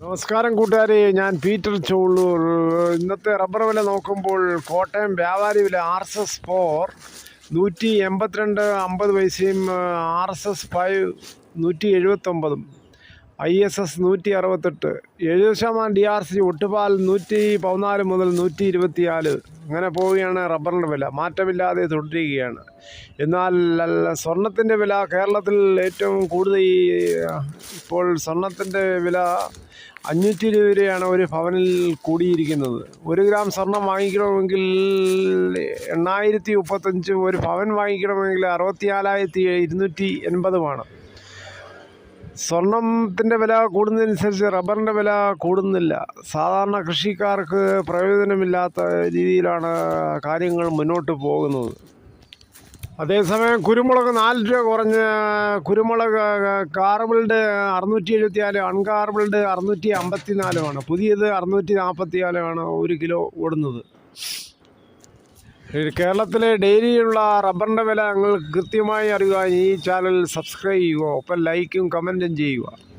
നമസ്കാരം കൂട്ടുകാരെ ഞാൻ പീറ്റർ ചോളൂർ ഇന്നത്തെ റബ്ബർ വില നോക്കുമ്പോൾ കോട്ടയം വ്യാപാരി വില ആർ എസ് എസ് ഫോർ നൂറ്റി എൺപത്തിരണ്ട് അമ്പത് പൈസയും ആർ എസ് എസ് ഫൈവ് നൂറ്റി എഴുപത്തൊമ്പതും. ഐ എസ് എസ് നൂറ്റി അറുപത്തെട്ട് എഴുപത് ശതമാനം ഡി ആർ സി ഒട്ടുപാൽ നൂറ്റി പതിനാല് മുതൽ നൂറ്റി ഇരുപത്തിനാല് അങ്ങനെ പോവുകയാണ് റബ്ബറിന്റെ വില. മാറ്റമില്ലാതെ തുടരുകയാണ്. എന്നാൽ സ്വർണത്തിന്റെ വില കേരളത്തിൽ ഏറ്റവും കൂടുതൽ ഇപ്പോൾ സ്വർണത്തിന്റെ വില അഞ്ഞൂറ്റി ഇരുപത് രൂപയാണ് ഒരു ഭവനിൽ കൂടിയിരിക്കുന്നത്. ഒരു ഗ്രാം സ്വർണം വാങ്ങിക്കണമെങ്കിൽ എണ്ണായിരത്തി മുപ്പത്തഞ്ച് ഒരു ഭവൻ വാങ്ങിക്കണമെങ്കിൽ അറുപത്തിനാലായിരത്തി ഇരുന്നൂറ്റി എൺപതുമാണ്. സ്വർണത്തിന്റെ വില കൂടുന്നതനുസരിച്ച് റബ്ബറിന്റെ വില കൂടുന്നില്ല. സാധാരണ കൃഷിക്കാർക്ക് പ്രയോജനമില്ലാത്ത രീതിയിലാണ് കാര്യങ്ങൾ മുന്നോട്ട് പോകുന്നത്. അതേസമയം കുരുമുളക് നാല് രൂപ കുറഞ്ഞ് കുരുമുളക് കാർബിൾഡ് അറുന്നൂറ്റി എഴുപത്തിനാല് അൺകാർബിൾഡ് അറുന്നൂറ്റി അമ്പത്തി നാലുമാണ് പുതിയത് അറുന്നൂറ്റി നാൽപ്പത്തി നാലുമാണ് ഒരു കിലോ ഓടുന്നത്. കേരളത്തിലെ ഡെയിലിയുള്ള റബ്ബറിന്റെ വില നിങ്ങൾക്ക് കൃത്യമായി അറിയുവാൻ ഈ ചാനൽ സബ്സ്ക്രൈബ് ചെയ്യുക. ഒപ്പം ലൈക്കും കമന്റും ചെയ്യുക.